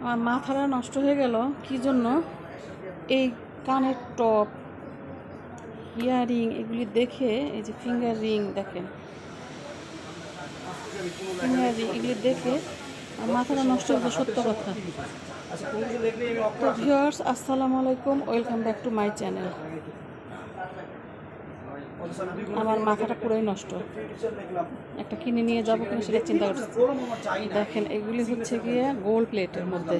আমার মাথাটা নষ্ট হয়ে গেল। কি জন্য? এই কানের টপ, ইয়ারিং, এগুলি দেখে, এই যে ফিঙ্গার রিং দেখেন। ফিঙ্গার রিং, এগুলি দেখে মাথাটা নষ্ট হয়েছে সত্য কথা। তো ভিউয়ার্স আসসালামু আলাইকুম, welcome back to my channel. আমার মাথাটা পুরোই নষ্ট। একটা কিনে নিয়ে যাব কিনা সেটা চিন্তা করছি। দেখেন, এগুলি হচ্ছে গিয়ে গোল প্লেটের মধ্যে।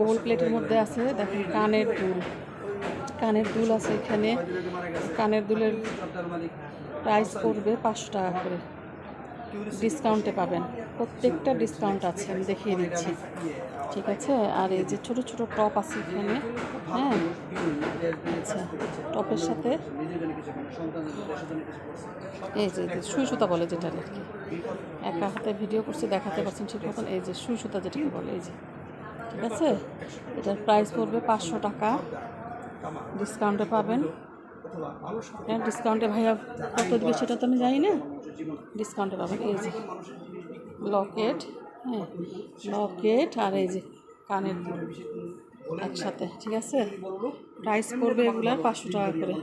গোল প্লেটের মধ্যে আছে, দেখেন, কানের দুল। কানের দুল আছে এখানে। কানের দুলের প্রাইস পড়বে পাঁচশো টাকা করে। ডিসকাউন্টে পাবেন। প্রত্যেকটা ডিসকাউন্ট আছে, আমি দেখিয়ে দিচ্ছি। ঠিক আছে? আর এই যে ছোট ছোট টপ আছে এখানে হ্যাঁ? আচ্ছা টপের সাথে এই যে সুই সুতা বলে যেটা আর কি। একা হাতে ভিডিও করছি, দেখাতে পারছেন ঠিক মতন। এই যে সুই সুতা যেটাকে বলে, এই যে। ঠিক আছে? এটার প্রাইস পড়বে পাঁচশো টাকা। ডিসকাউন্টে পাবেন। হ্যাঁ ডিসকাউন্টে ভাইয়া কত দিবে সেটা তো আমি জানি না। ডিসকাউন্টে পাবেন এই যে। লকেট হ্যাঁ লকেট আর এই যে কানের একসাথে, ঠিক আছে? প্রাইস পড়বে এগুলার পাঁচশো টাকা করে।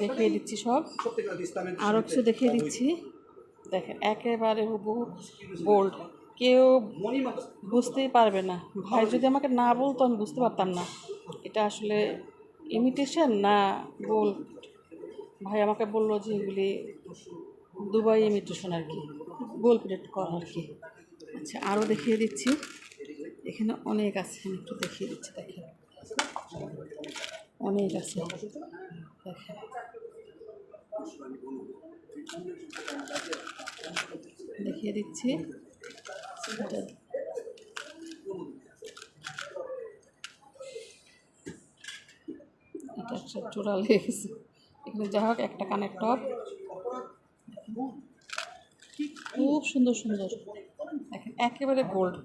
দেখিয়ে দিচ্ছি সব। আরও কিছু দেখিয়ে দিচ্ছি। দেখেন, একেবারে হুবহু গোল্ড কেউ বুঝতেই পারবে না। ভাই যদি আমাকে না বলতো, আমি বুঝতে পারতাম না। এটা আসলে ইমিটেশন না গোল্ড ভাই আমাকে বলল যে এগুলি দুবাই ইমিটেশন আর কি, গোল প্লেট করা আর কি। আচ্ছা আরও দেখিয়ে দিচ্ছি। এখানে অনেক আছে, আমি একটু দেখিয়ে দিচ্ছি, দেখেন। অনেক আছে, দেখেন। দেখিয়ে দিচ্ছি। এটা একটা চূড়া লেগে যা হোক, একটা কানের টপ। খুব সুন্দর সুন্দর। দেখেন, একেবারে গোল্ড।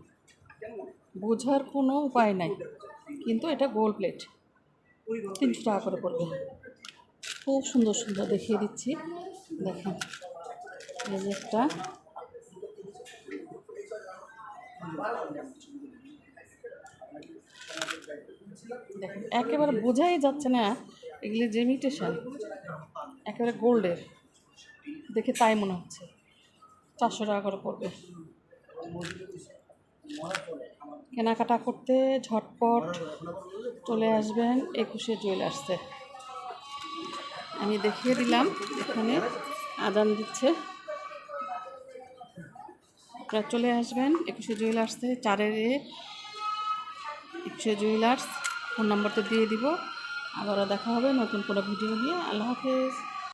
বোঝার কোনো উপায় নাই, কিন্তু এটা গোল্ড প্লেট। তিনশো টাকা করে পড়বে। খুব সুন্দর সুন্দর দেখিয়ে দিচ্ছি। দেখেন, এই যে একটা। দেখেন, একেবারে বোঝাই যাচ্ছে না এগুলি যে ইমিটেশন একেবারে গোল্ডের। দেখে তাই মনে হচ্ছে। চারশো টাকা করে পড়বে। কেনাকাটা করতে ঝটপট চলে আসবেন, একুশে জুয়েলার্সে আমি দেখিয়ে দিলাম, এখানে আদান দিচ্ছে। আপনারা চলে আসবেন, একুশে জুয়েলার্সে চারের এ একুশে জুয়েলার্স ফোন নাম্বার তো দিয়ে দিব। আবারও দেখা হবে নতুন কোনো ভিডিও নিয়ে। আল্লাহ হাফেজ।